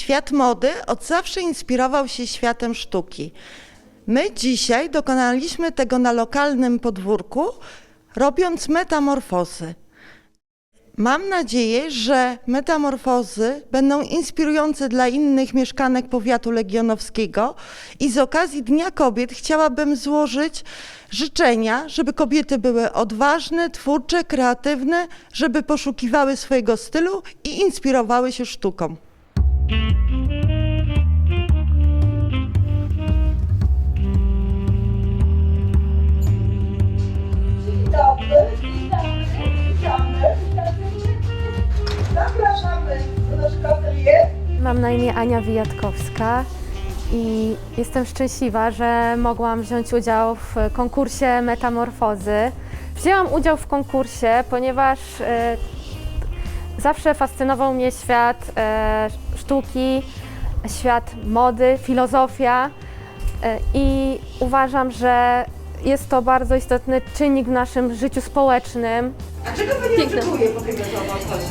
Świat mody od zawsze inspirował się światem sztuki. My dzisiaj dokonaliśmy tego na lokalnym podwórku, robiąc metamorfozy. Mam nadzieję, że metamorfozy będą inspirujące dla innych mieszkanek powiatu legionowskiego i z okazji Dnia Kobiet chciałabym złożyć życzenia, żeby kobiety były odważne, twórcze, kreatywne, żeby poszukiwały swojego stylu i inspirowały się sztuką. Mam na imię Ania Wijatkowska i jestem szczęśliwa, że mogłam wziąć udział w konkursie Metamorfozy. Wzięłam udział w konkursie, ponieważ e, zawsze fascynował mnie świat e, sztuki, świat mody, filozofia e, i uważam, że jest to bardzo istotny czynnik w naszym życiu społecznym. A czego Pani Piękne. oczekuje po metamorfozie?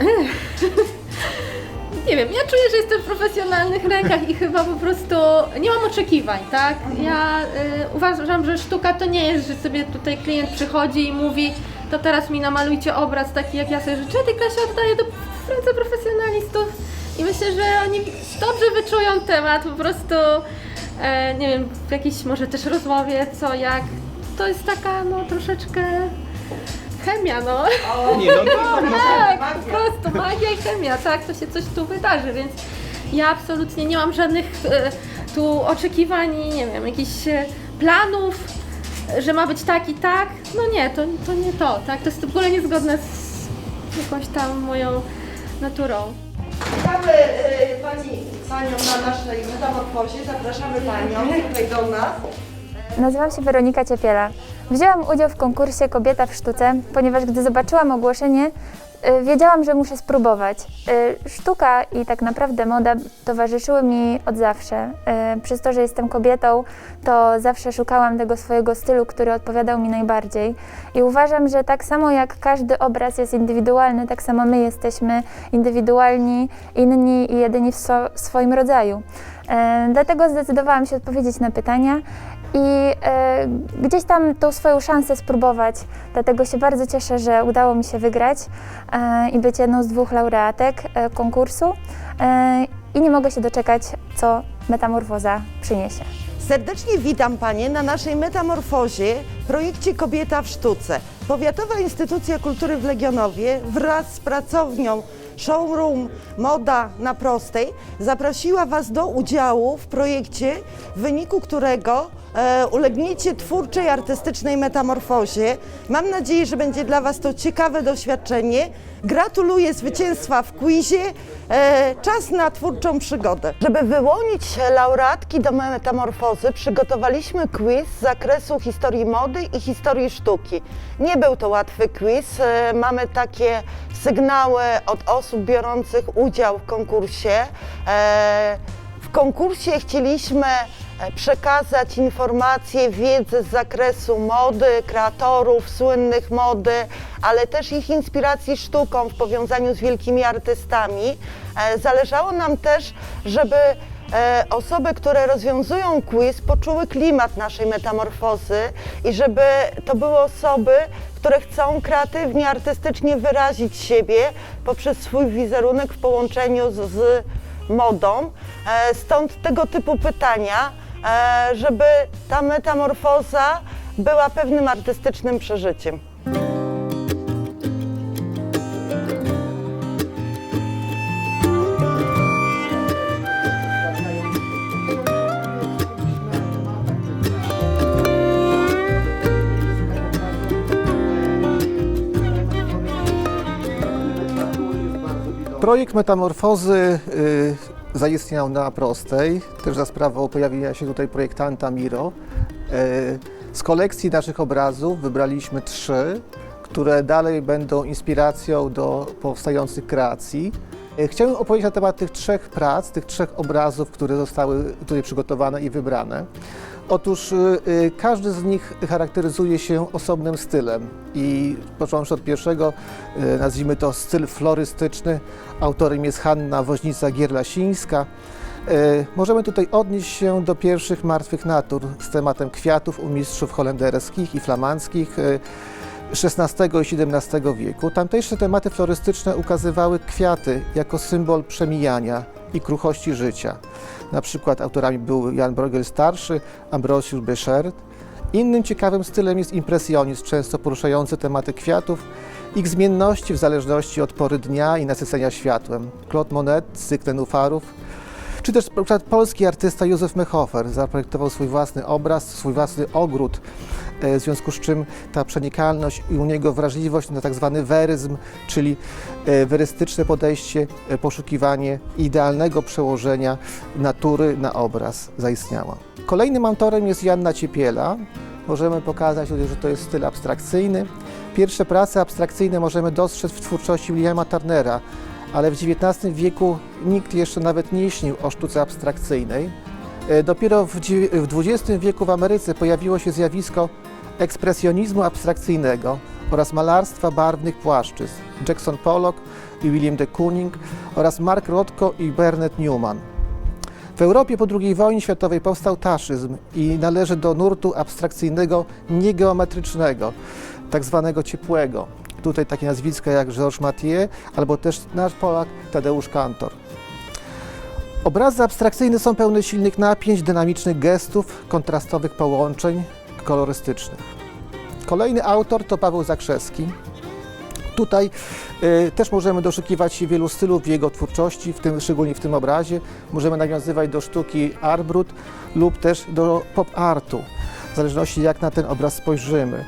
Nie wiem, ja czuję, że jestem w profesjonalnych rękach i chyba po prostu nie mam oczekiwań, tak? Ja y, uważam, że sztuka to nie jest, że sobie tutaj klient przychodzi i mówi to teraz mi namalujcie obraz taki, jak ja sobie życzę, tylko ja się oddaję do w ręce profesjonalistów i myślę, że oni dobrze wyczują temat, po prostu e, nie wiem, w jakiejś może też rozmowie, co, jak. To jest taka, no, troszeczkę chemia, no. Nie, no tak. Tak, po prostu magia i chemia, tak, to się coś tu wydarzy, więc ja absolutnie nie mam żadnych e, tu oczekiwań, i nie wiem, jakichś e, planów, że ma być tak i tak. No nie, to, to nie to, tak, to jest w ogóle niezgodne z jakąś tam moją naturą. Witamy y, pani, Panią na naszej metamorfozie. Zapraszamy Panią tutaj do nas. Nazywam się Weronika Ciepiela. Wzięłam udział w konkursie Kobieta w sztuce, ponieważ gdy zobaczyłam ogłoszenie, wiedziałam, że muszę spróbować. Y, Sztuka i tak naprawdę moda towarzyszyły mi od zawsze. Y, Przez to, że jestem kobietą, to zawsze szukałam tego swojego stylu, który odpowiadał mi najbardziej. I uważam, że tak samo jak każdy obraz jest indywidualny, tak samo my jesteśmy indywidualni, inni i jedyni w swoim rodzaju. Dlatego zdecydowałam się odpowiedzieć na pytania i e, gdzieś tam tą swoją szansę spróbować. Dlatego się bardzo cieszę, że udało mi się wygrać e, i być jedną z dwóch laureatek e, konkursu. E, I nie mogę się doczekać, co metamorfoza przyniesie. Serdecznie witam Panie na naszej metamorfozie, projekcie Kobieta w Sztuce. Powiatowa Instytucja Kultury w Legionowie wraz z pracownią Showroom Moda na Prostej zaprosiła Was do udziału w projekcie, w wyniku którego e, ulegniecie twórczej, artystycznej metamorfozie. Mam nadzieję, że będzie dla Was to ciekawe doświadczenie. Gratuluję zwycięstwa w quizie. E, czas na twórczą przygodę. Żeby wyłonić laureatki do metamorfozy, przygotowaliśmy quiz z zakresu historii mody i historii sztuki. Nie był to łatwy quiz. E, mamy takie sygnały od osób biorących udział w konkursie. W konkursie chcieliśmy przekazać informacje, wiedzę z zakresu mody, kreatorów słynnych mody, ale też ich inspiracji sztuką w powiązaniu z wielkimi artystami. E, Zależało nam też, żeby e, osoby, które rozwiązują quiz, poczuły klimat naszej metamorfozy i żeby to były osoby, które chcą kreatywnie, artystycznie wyrazić siebie poprzez swój wizerunek w połączeniu z, z modą. E, Stąd tego typu pytania, e, żeby ta metamorfoza była pewnym artystycznym przeżyciem. Projekt Metamorfozy y, zaistniał na prostej, też za sprawą pojawienia się tutaj projektanta Miro. Y, z kolekcji naszych obrazów wybraliśmy trzy, które dalej będą inspiracją do powstających kreacji. Y, Chciałbym opowiedzieć na temat tych trzech prac, tych trzech obrazów, które zostały tutaj przygotowane i wybrane. Otóż y, y, każdy z nich charakteryzuje się osobnym stylem i począwszy od pierwszego, y, nazwijmy to styl florystyczny, autorem jest Hanna Woźnica-Gierlasińska. Możemy tutaj odnieść się do pierwszych martwych natur z tematem kwiatów u mistrzów holenderskich i flamandzkich XVI i XVII wieku. Tamtejsze tematy florystyczne ukazywały kwiaty jako symbol przemijania i kruchości życia. Na przykład autorami był Jan Bruegel starszy, Ambrosius Béchert. Innym ciekawym stylem jest impresjonizm, często poruszający tematy kwiatów, ich zmienności w zależności od pory dnia i nasycenia światłem. Claude Monet cykl nenufarów, czy też przykład polski artysta Józef Mechofer zaprojektował swój własny obraz, swój własny ogród, e, w związku z czym ta przenikalność i u niego wrażliwość na tak zwany weryzm, czyli e, werystyczne podejście, e, poszukiwanie idealnego przełożenia natury na obraz zaistniała. Kolejnym autorem jest Janna Ciepiela. Możemy pokazać, że to jest styl abstrakcyjny. Pierwsze prace abstrakcyjne możemy dostrzec w twórczości Williama Turnera, ale w XIX wieku nikt jeszcze nawet nie śnił o sztuce abstrakcyjnej. E, Dopiero w XX wieku w Ameryce pojawiło się zjawisko ekspresjonizmu abstrakcyjnego oraz malarstwa barwnych płaszczyzn. Jackson Pollock i William de Kooning oraz Mark Rothko i Bernard Newman. W Europie po II wojnie światowej powstał taszyzm i należy do nurtu abstrakcyjnego niegeometrycznego, tak zwanego ciepłego. Tutaj takie nazwiska jak Georges Mathieu albo też nasz Polak Tadeusz Kantor. Obrazy abstrakcyjne są pełne silnych napięć, dynamicznych gestów, kontrastowych połączeń kolorystycznych. Kolejny autor to Paweł Zakrzewski. Tutaj y, też możemy doszukiwać się wielu stylów w jego twórczości, w tym, szczególnie w tym obrazie. Możemy nawiązywać do sztuki art brut lub też do pop artu, w zależności jak na ten obraz spojrzymy.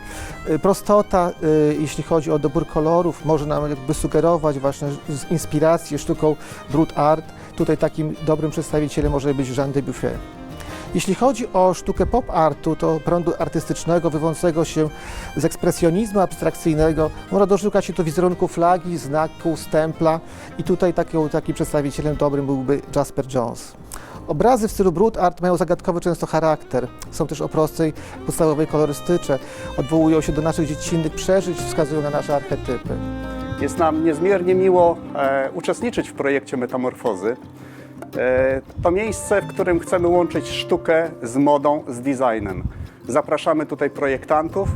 Y, Prostota, y, jeśli chodzi o dobór kolorów, może nam jakby sugerować właśnie inspirację sztuką brut art. Tutaj takim dobrym przedstawicielem może być Jean de Buffet. Jeśli chodzi o sztukę pop artu, to prądu artystycznego wywodzącego się z ekspresjonizmu abstrakcyjnego, można doszukać się tu wizerunku flagi, znaku, stempla i tutaj takim, takim przedstawicielem dobrym byłby Jasper Jones. Obrazy w stylu brut art mają zagadkowy często charakter. Są też o prostej, podstawowej kolorystyce. Odwołują się do naszych dziecinnych przeżyć, wskazują na nasze archetypy. Jest nam niezmiernie miło e, uczestniczyć w projekcie Metamorfozy. E, to miejsce, w którym chcemy łączyć sztukę z modą, z designem. Zapraszamy tutaj projektantów,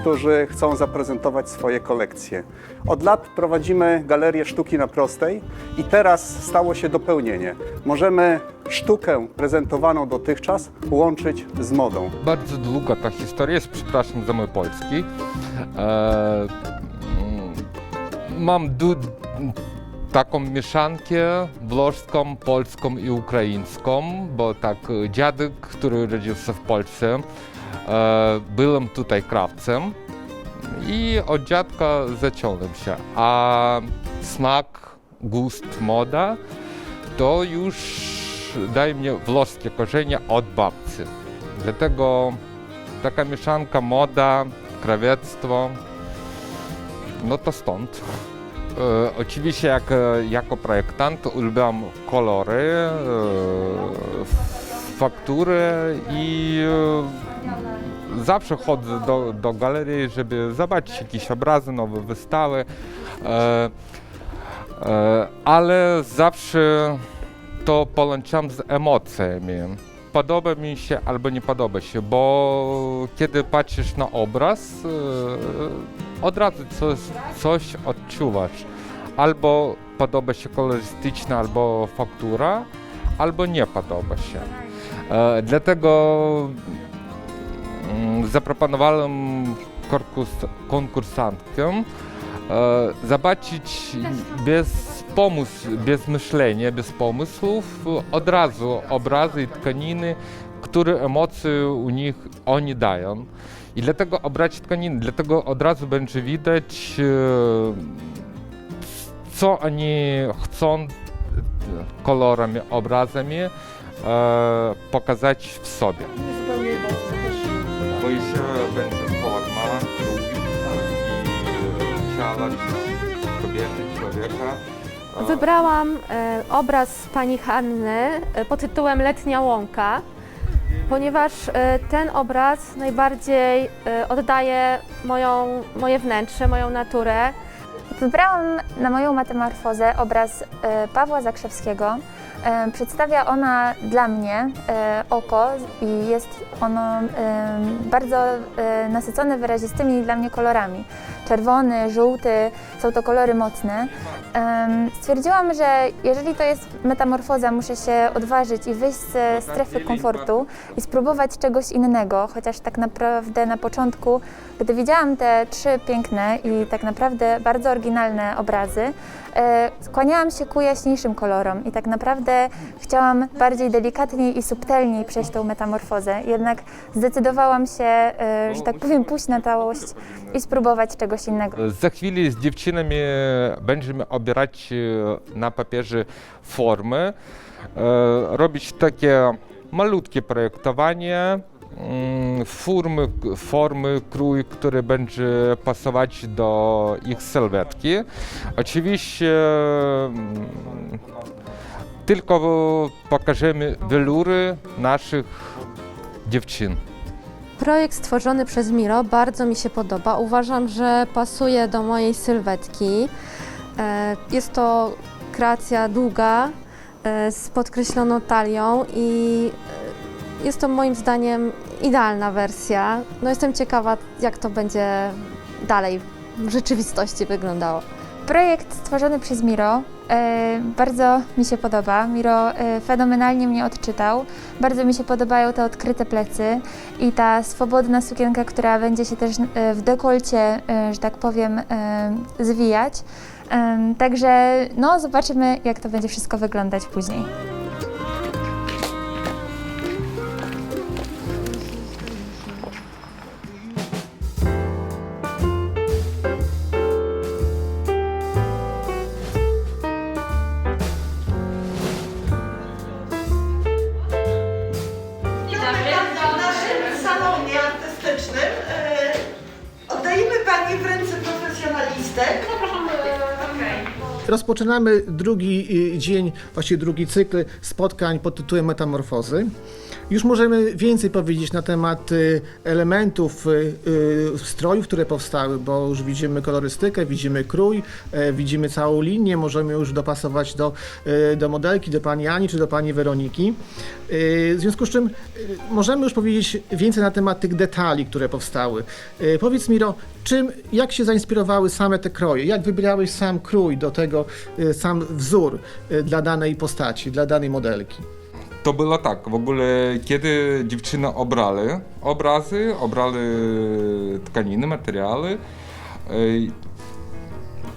którzy chcą zaprezentować swoje kolekcje. Od lat prowadzimy galerię sztuki na prostej i teraz stało się dopełnienie. Możemy sztukę prezentowaną dotychczas łączyć z modą. Bardzo długa ta historia jest, przepraszam za mój polski. E, mm, mam du- taką mieszankę włoską, polską i ukraińską, bo tak e, dziadek, który urodził się w Polsce, byłem tutaj krawcem i od dziadka zaciąłem się, a smak, gust, moda to już daje mnie włoskie korzenie od babci. Dlatego taka mieszanka moda, krawiectwo, no to stąd. E, oczywiście jak, e, jako projektant uwielbiam kolory, e, faktury i e, zawsze chodzę do, do galerii, żeby zobaczyć jakieś obrazy, nowe wystawy, e, e, ale zawsze to połączam z emocjami. Podoba mi się albo nie podoba się, bo kiedy patrzysz na obraz, od razu coś, coś odczuwasz. Albo podoba się kolorystyczna, albo faktura, albo nie podoba się. E, dlatego mm, zaproponowałem konkursantkom e, zobaczyć bez pomysłu, bez myślenia, bez pomysłów, od razu obrazy i tkaniny, które emocje u nich oni dają. I dlatego obrać tkaniny, dlatego od razu będzie widać, e, co oni chcą kolorami, obrazami e, pokazać w sobie. Bo jeszcze będzie forma ludzi i ciała kobiety, człowieka. E, Wybrałam e, obraz pani Hanny e, pod tytułem Letnia Łąka. ponieważ e, ten obraz najbardziej e, oddaje moją, moje wnętrze, moją naturę. Wybrałam na moją metamorfozę obraz e, Pawła Zakrzewskiego. Przedstawia ona dla mnie e, oko i jest ono bardzo e, nasycone wyrazistymi dla mnie kolorami. Czerwony, żółty, są to kolory mocne. Stwierdziłam, że jeżeli to jest metamorfoza, muszę się odważyć i wyjść ze strefy komfortu i spróbować czegoś innego, chociaż tak naprawdę na początku, gdy widziałam te trzy piękne i tak naprawdę bardzo oryginalne obrazy, e, skłaniałam się ku jaśniejszym kolorom i tak naprawdę chciałam bardziej delikatniej i subtelniej przejść tą metamorfozę. Jednak zdecydowałam się, e, że tak powiem, pójść na całość i spróbować czegoś innego. Za chwilę z dziewczynami będziemy obierać e, na papierze formy, e, robić takie malutkie projektowanie, mm, formy, formy, krój, który będzie pasować do ich sylwetki. Oczywiście mm, tylko pokażemy welury naszych dziewczyn. Projekt stworzony przez Miro bardzo mi się podoba. Uważam, że pasuje do mojej sylwetki. E, Jest to kreacja długa, e, z podkreśloną talią i e, jest to moim zdaniem idealna wersja. No jestem ciekawa, jak to będzie dalej w rzeczywistości wyglądało. Projekt stworzony przez Miro e, bardzo mi się podoba. Miro e, fenomenalnie mnie odczytał. Bardzo mi się podobają te odkryte plecy i ta swobodna sukienka, która będzie się też e, w dekolcie, że tak powiem, zwijać. Także no, zobaczymy, jak to będzie wszystko wyglądać później. Rozpoczynamy drugi y, dzień, właściwie drugi cykl spotkań pod tytułem Metamorfozy. Już możemy więcej powiedzieć na temat y, elementów y, strojów, które powstały, bo już widzimy kolorystykę, widzimy krój, e, widzimy całą linię, możemy już dopasować do, y, do modelki, do pani Ani czy do pani Weroniki. Y, W związku z czym możemy już powiedzieć więcej na temat tych detali, które powstały. Powiedz Miro, czym, jak się zainspirowały same te kroje? Jak wybierałeś sam krój do tego, sam wzór y, dla danej postaci, dla danej modelki? To było tak, w ogóle kiedy dziewczyny obrali obrazy, obrali tkaniny, materiały, e,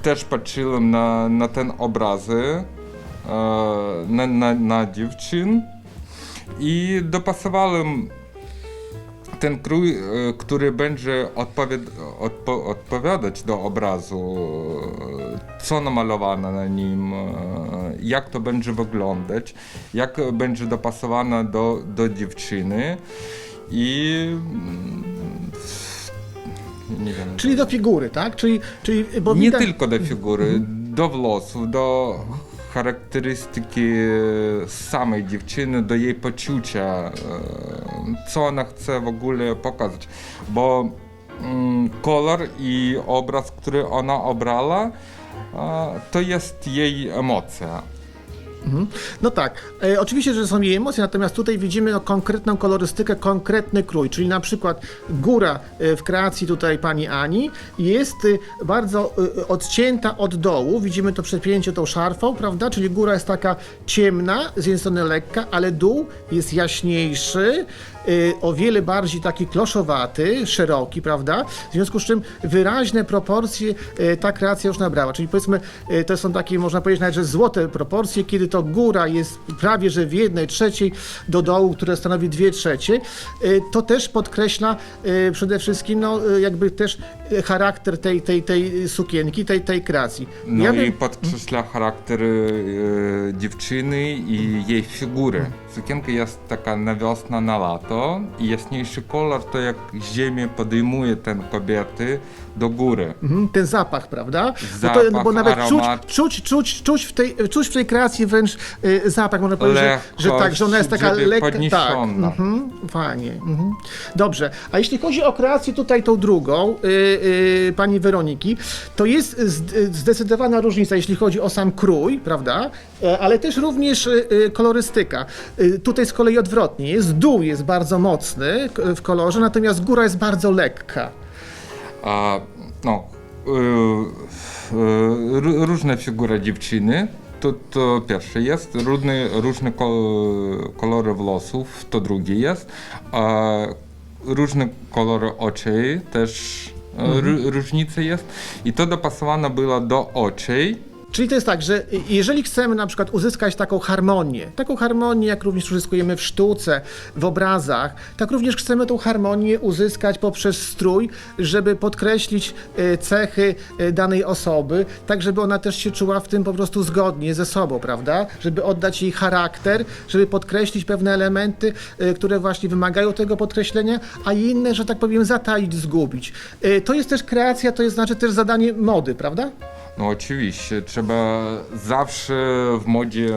też patrzyłem na, na ten obrazy, na, na, na dziewczyn i dopasowałem ten krój, e, który będzie odpowiad, odpo, odpowiadać do obrazu, e, co namalowane na nim, e, jak to będzie wyglądać, jak będzie dopasowane do, do dziewczyny i mm, nie wiem. Czyli do figury, tak? Czyli, czyli bo Nie widać- tylko do figury, do włosów, do charakterystyki samej dziewczyny, do jej poczucia, e, co ona chce w ogóle pokazać. Bo mm, kolor i obraz, który ona obrała, e, to jest jej emocja. Mhm. No tak, e, oczywiście, że są jej emocje, natomiast tutaj widzimy no, konkretną kolorystykę, konkretny krój, czyli na przykład góra e, w kreacji tutaj pani Ani jest e, bardzo e, odcięta od dołu, widzimy to przepięcie tą szarfą, prawda, czyli góra jest taka ciemna, z jednej strony lekka, ale dół jest jaśniejszy, e, o wiele bardziej taki kloszowaty, szeroki, prawda, w związku z czym wyraźne proporcje e, ta kreacja już nabrała, czyli powiedzmy, e, to są takie, można powiedzieć nawet, że złote proporcje, kiedy to góra jest prawie, że w jednej trzeciej do dołu, które stanowi dwie trzecie, y, to też podkreśla y, przede wszystkim, no, y, jakby też charakter tej, tej, tej sukienki, tej, tej kreacji. No Ja i bym- podkreśla charakter e, dziewczyny i jej figury. Sukienka jest taka na wiosnę, na lato i jaśniejszy kolor to jak ziemię podejmuje ten kobiety do góry. Mhm, ten zapach, prawda? Zapach, bo, to, bo nawet czuć, aromat. czuć, czuć, czuć, w tej, czuć w tej kreacji wręcz y, zapach, można powiedzieć, że, że tak, że ona jest taka żeby lekka. Tak, podniesiona. mhm, fajnie. Mhm. Dobrze, a jeśli chodzi o kreację tutaj tą drugą, y, y, pani Weroniki, to jest zd- zdecydowana różnica, jeśli chodzi o sam krój, prawda? E, Ale też również y, y, kolorystyka. Y, Tutaj z kolei odwrotnie jest. Dół jest bardzo mocny w kolorze, natomiast góra jest bardzo lekka. A, no, y, y, ró- różne figury dziewczyny. To, to pierwsze jest, różne, różne ko- kolory włosów, to drugie jest. A różne kolory oczu też e, ró- różnice jest. I to dopasowane było do oczu. Czyli to jest tak, że jeżeli chcemy na przykład uzyskać taką harmonię, taką harmonię, jak również uzyskujemy w sztuce, w obrazach, tak również chcemy tą harmonię uzyskać poprzez strój, żeby podkreślić e, cechy e, danej osoby, tak żeby ona też się czuła w tym po prostu zgodnie ze sobą, prawda? Żeby oddać jej charakter, żeby podkreślić pewne elementy, e, które właśnie wymagają tego podkreślenia, a inne, że tak powiem, zataić, zgubić. To jest też kreacja, to jest znaczy też zadanie mody, prawda? No oczywiście, trzeba zawsze w modzie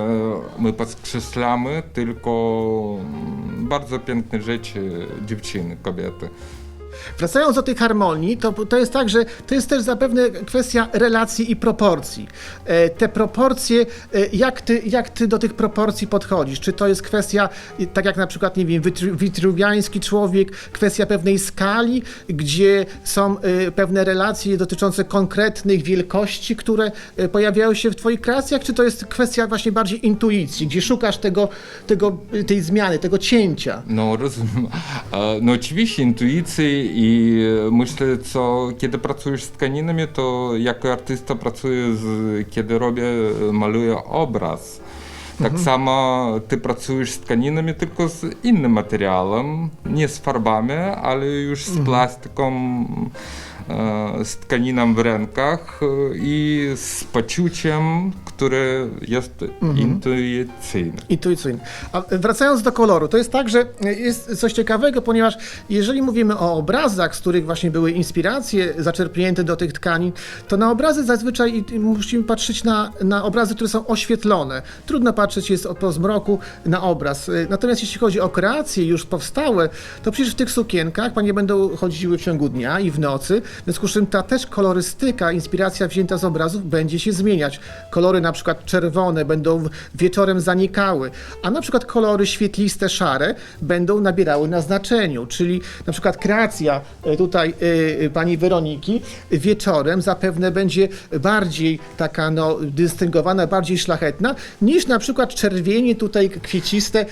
my podkreślamy tylko mm, bardzo piękne rzeczy dziewczyny, kobiety. Wracając do tej harmonii, to, to jest tak, że to jest też zapewne kwestia relacji i proporcji. E, te proporcje, e, jak ty, jak ty do tych proporcji podchodzisz? Czy to jest kwestia, tak jak na przykład, nie wiem, witru- witruwiański człowiek, kwestia pewnej skali, gdzie są e, pewne relacje dotyczące konkretnych wielkości, które pojawiają się w twoich kreacjach, czy to jest kwestia właśnie bardziej intuicji, gdzie szukasz tego, tego, tej zmiany, tego cięcia? No rozumiem. No oczywiście intuicji i myślę, co kiedy pracujesz z tkaninami, to jako artysta pracuję z, kiedy robię, maluję obraz. Tak samo ty pracujesz z tkaninami, tylko z innym materiałem, nie z farbami, ale już z plastyką, e, z tkaniną w rękach e, i z poczuciem, które jest intuicyjne. Intuicyjny. A wracając do koloru, to jest tak, że jest coś ciekawego, ponieważ jeżeli mówimy o obrazach, z których właśnie były inspiracje zaczerpnięte do tych tkanin, to na obrazy zazwyczaj musimy patrzeć na, na obrazy, które są oświetlone. Trudno patrzeć jest po zmroku na obraz. Natomiast jeśli chodzi o kreacje już powstałe, to przecież w tych sukienkach panie będą chodziły w ciągu dnia i w nocy, w związku z czym ta też kolorystyka, inspiracja wzięta z obrazów będzie się zmieniać. Kolory na przykład czerwone będą wieczorem zanikały, a na przykład kolory świetliste, szare będą nabierały na znaczeniu, czyli na przykład kreacja e, tutaj e, e, pani Weroniki wieczorem zapewne będzie bardziej taka no, dystyngowana, bardziej szlachetna niż na przykład czerwienie tutaj kwieciste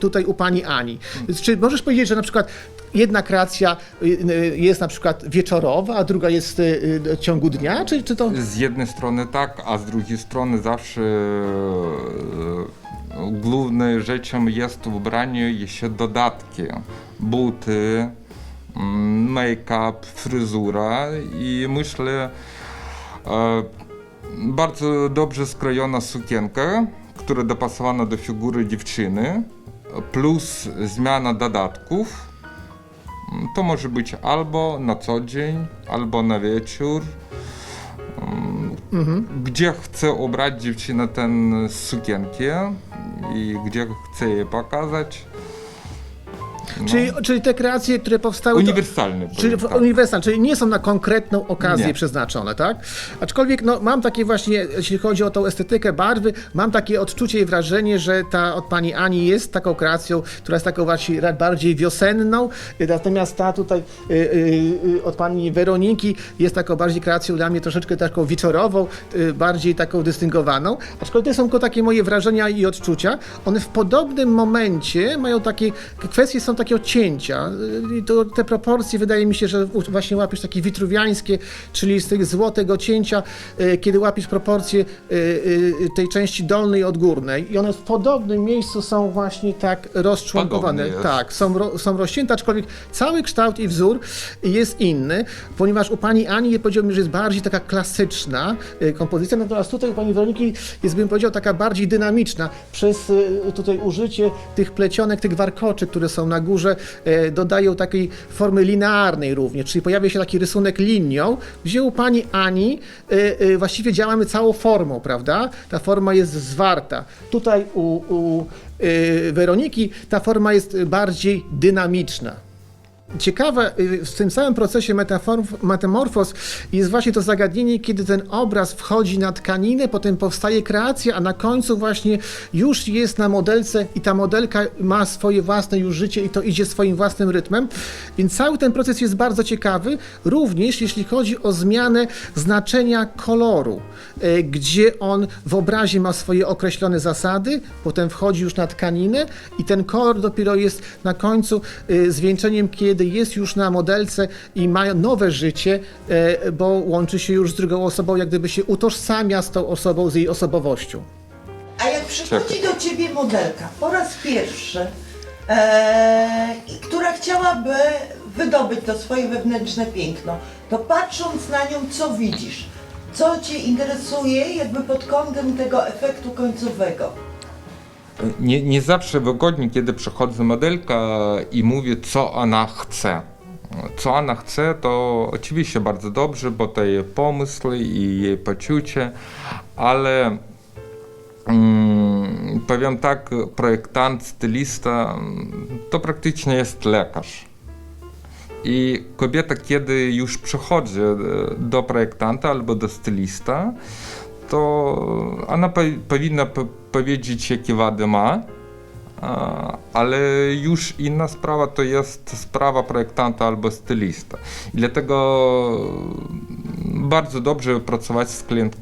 tutaj u pani Ani. Czy możesz powiedzieć, że na przykład jedna kreacja y, y, jest na przykład wieczorowa, a druga jest y, y, w ciągu dnia, czy, czy to... Z jednej strony tak, a z drugiej strony zawsze główną rzeczą jest w ubraniu jeszcze dodatki. Buty, mm, make-up, fryzura i myślę e, bardzo dobrze skrojona sukienka, która dopasowana do figury dziewczyny, plus zmiana dodatków. To może być albo na co dzień, albo na wieczór. Gdzie chce ubrać dziewczynę ten sukienkę i gdzie chce je pokazać. No. Czyli, czyli te kreacje, które powstały... Uniwersalny. Czyli tak. uniwersalne, czyli nie są na konkretną okazję Nie. przeznaczone, tak? Aczkolwiek no, mam takie właśnie, jeśli chodzi o tą estetykę barwy, mam takie odczucie i wrażenie, że ta od pani Ani jest taką kreacją, która jest taką właśnie bardziej wiosenną, natomiast ta tutaj y, y, y, od pani Weroniki jest taką bardziej kreacją dla mnie troszeczkę taką wieczorową, y, bardziej taką dystyngowaną. Aczkolwiek to są tylko takie moje wrażenia i odczucia. One w podobnym momencie mają takie, kwestie są takiego cięcia. Y, I to, te proporcje wydaje mi się, że właśnie łapiesz takie witruwiańskie, czyli z tego złotego cięcia, y, kiedy łapiesz proporcje y, y, tej części dolnej od górnej i one w podobnym miejscu są właśnie tak rozczłonkowane. Tak, są, są rozcięte, aczkolwiek cały kształt i wzór jest inny, ponieważ u pani Ani powiedziałbym, że jest bardziej taka klasyczna kompozycja, natomiast tutaj u pani Weroniki jest, bym powiedział, taka bardziej dynamiczna przez tutaj użycie tych plecionek, tych warkoczy, które są na górze e, dodają takiej formy linearnej również, czyli pojawia się taki rysunek linią, gdzie u pani Ani e, e, właściwie działamy całą formą, prawda? Ta forma jest zwarta. Tutaj u, u Weroniki ta forma jest bardziej dynamiczna. Ciekawe y, w tym całym procesie metamorfoz jest właśnie to zagadnienie, kiedy ten obraz wchodzi na tkaninę, potem powstaje kreacja, a na końcu właśnie już jest na modelce i ta modelka ma swoje własne już życie i to idzie swoim własnym rytmem. Więc cały ten proces jest bardzo ciekawy, również jeśli chodzi o zmianę znaczenia koloru, y, gdzie on w obrazie ma swoje określone zasady, potem wchodzi już na tkaninę i ten kolor dopiero jest na końcu y, zwieńczeniem, kiedy jest już na modelce i ma nowe życie, e, bo łączy się już z drugą osobą, jak gdyby się utożsamia z tą osobą, z jej osobowością. A jak przychodzi do ciebie modelka po raz pierwszy, e, która chciałaby wydobyć to swoje wewnętrzne piękno, to patrząc na nią, co widzisz? Co cię interesuje, jakby pod kątem tego efektu końcowego? Nie, nie zawsze wygodnie, kiedy przychodzi modelka i mówi, co ona chce. Co ona chce, to oczywiście bardzo dobrze, bo to jej pomysły i jej poczucie, ale mm, powiem tak, projektant, stylista mm, to praktycznie jest lekarz. I kobieta, kiedy już przychodzi e, do projektanta albo do stylista, to ona po, powinna po, powiedzieć, jakie wady ma, a, ale już inna sprawa to jest sprawa projektanta albo stylista. I dlatego bardzo dobrze pracować z, klient,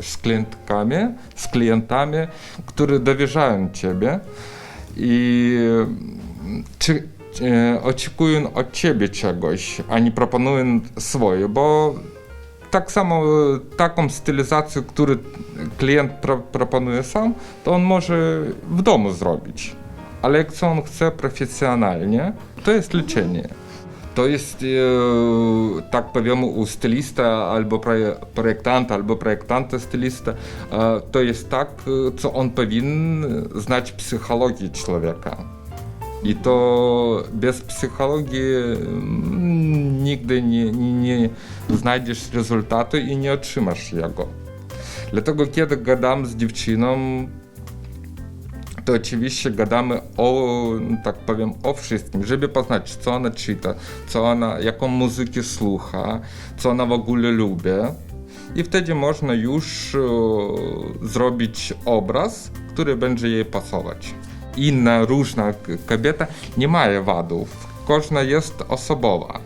z klientkami, z klientami, którzy dowierzają Ciebie i czy, e, oczekują od Ciebie czegoś, a nie proponują swoje, bo tak samo e, taką stylizację, którą klient pro, proponuje sam, to on może w domu zrobić. Ale jak co on chce profesjonalnie, to jest leczenie. To jest, e, tak powiem, u stylista albo projektanta, albo projektanta stylista, e, to jest tak, e, co on powinien znać psychologię człowieka. I to bez psychologii mm, nigdy nie, nie, znajdziesz rezultatu i nie otrzymasz jego. Dlatego kiedy gadam z dziewczyną, to oczywiście gadamy o, tak powiem, o wszystkim, żeby poznać, co ona czyta, co ona, jaką muzykę słucha, co ona w ogóle lubi. I wtedy można już e, zrobić obraz, który będzie jej pasować. Inna, różna kobieta nie ma wadów. Każda jest osobowa.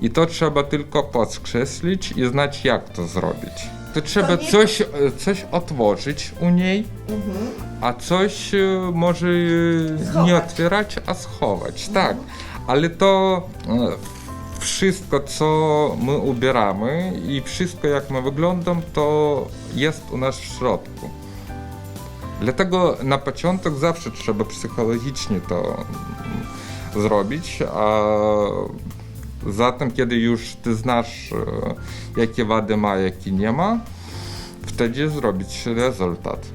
I to trzeba tylko podkreślić i znać, jak to zrobić. To trzeba nie- coś, coś otworzyć u niej, a coś e, może e, nie Schować. otwierać, a schować. Tak, ale to e, wszystko, co my ubieramy i wszystko, jak my wyglądam, to jest u nas w środku. Dlatego na początek zawsze trzeba psychologicznie to zrobić, a zatem, kiedy już ty znasz, e, jakie wady ma, jakie nie ma, wtedy zrobić rezultat.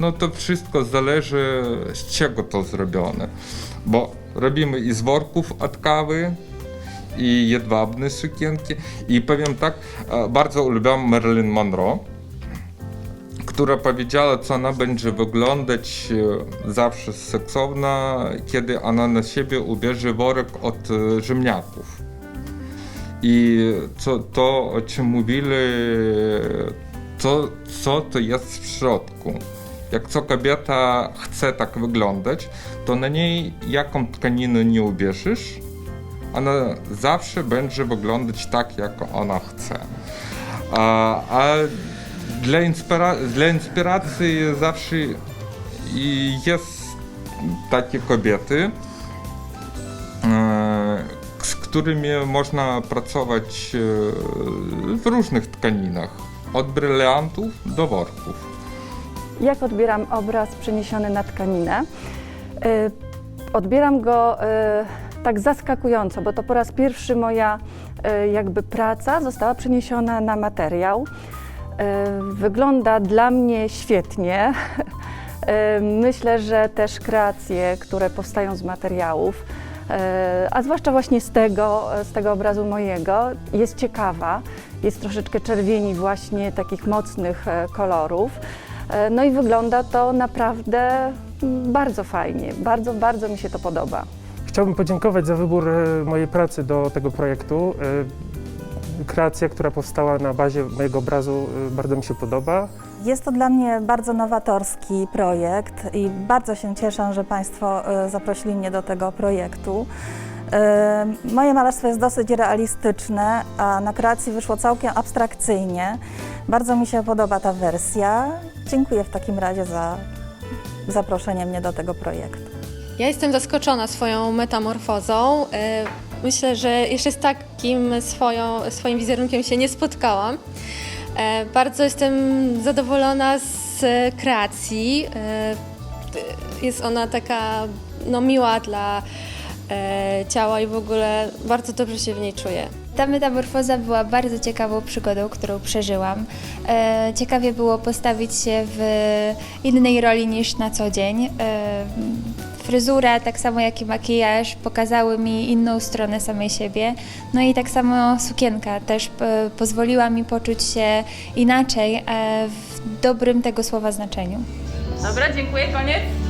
No to wszystko zależy z czego to zrobione, bo robimy i z worków od kawy, i jedwabne sukienki. I powiem tak, e, bardzo uwielbiam Marilyn Monroe, która powiedziała, co ona będzie wyglądać e, zawsze seksowna, kiedy ona na siebie ubierze worek od e, ziemniaków. I co, to, o czym mówili, to, co to jest w środku. Jak co kobieta chce tak wyglądać, to na niej jaką tkaninę nie ubierzesz, ona zawsze będzie wyglądać tak, jak ona chce. A, a dla, inspira- dla inspiracji zawsze jest takie kobiety, e, z którymi można pracować e, w różnych tkaninach, od bryliantów do worków. Jak odbieram obraz przeniesiony na tkaninę? Y, Odbieram go tak zaskakująco, bo to po raz pierwszy moja jakby praca została przeniesiona na materiał. Y, Wygląda dla mnie świetnie. E, Myślę, że też kreacje, które powstają z materiałów, e, a zwłaszcza właśnie z tego, z tego obrazu mojego, jest ciekawa. Jest troszeczkę czerwieni właśnie takich mocnych e, kolorów. E, No i wygląda to naprawdę mm, bardzo fajnie. Bardzo, bardzo mi się to podoba. Chciałbym podziękować za wybór e, mojej pracy do tego projektu. Kreacja, która powstała na bazie mojego obrazu, e, bardzo mi się podoba. Jest to dla mnie bardzo nowatorski projekt i bardzo się cieszę, że Państwo e, zaprosili mnie do tego projektu. E, Moje malarstwo jest dosyć realistyczne, a na kreacji wyszło całkiem abstrakcyjnie. Bardzo mi się podoba ta wersja. Dziękuję w takim razie za zaproszenie mnie do tego projektu. Ja jestem zaskoczona swoją metamorfozą. Myślę, że jeszcze z takim swoją, swoim wizerunkiem się nie spotkałam. E, Bardzo jestem zadowolona z kreacji. E, Jest ona taka no, miła dla e, ciała i w ogóle bardzo dobrze się w niej czuję. Ta metamorfoza była bardzo ciekawą przygodą, którą przeżyłam. Ciekawie było postawić się w innej roli niż na co dzień. Fryzura, tak samo jak i makijaż, pokazały mi inną stronę samej siebie. No i tak samo sukienka też e, pozwoliła mi poczuć się inaczej e, w dobrym tego słowa znaczeniu. Dobra, dziękuję, koniec.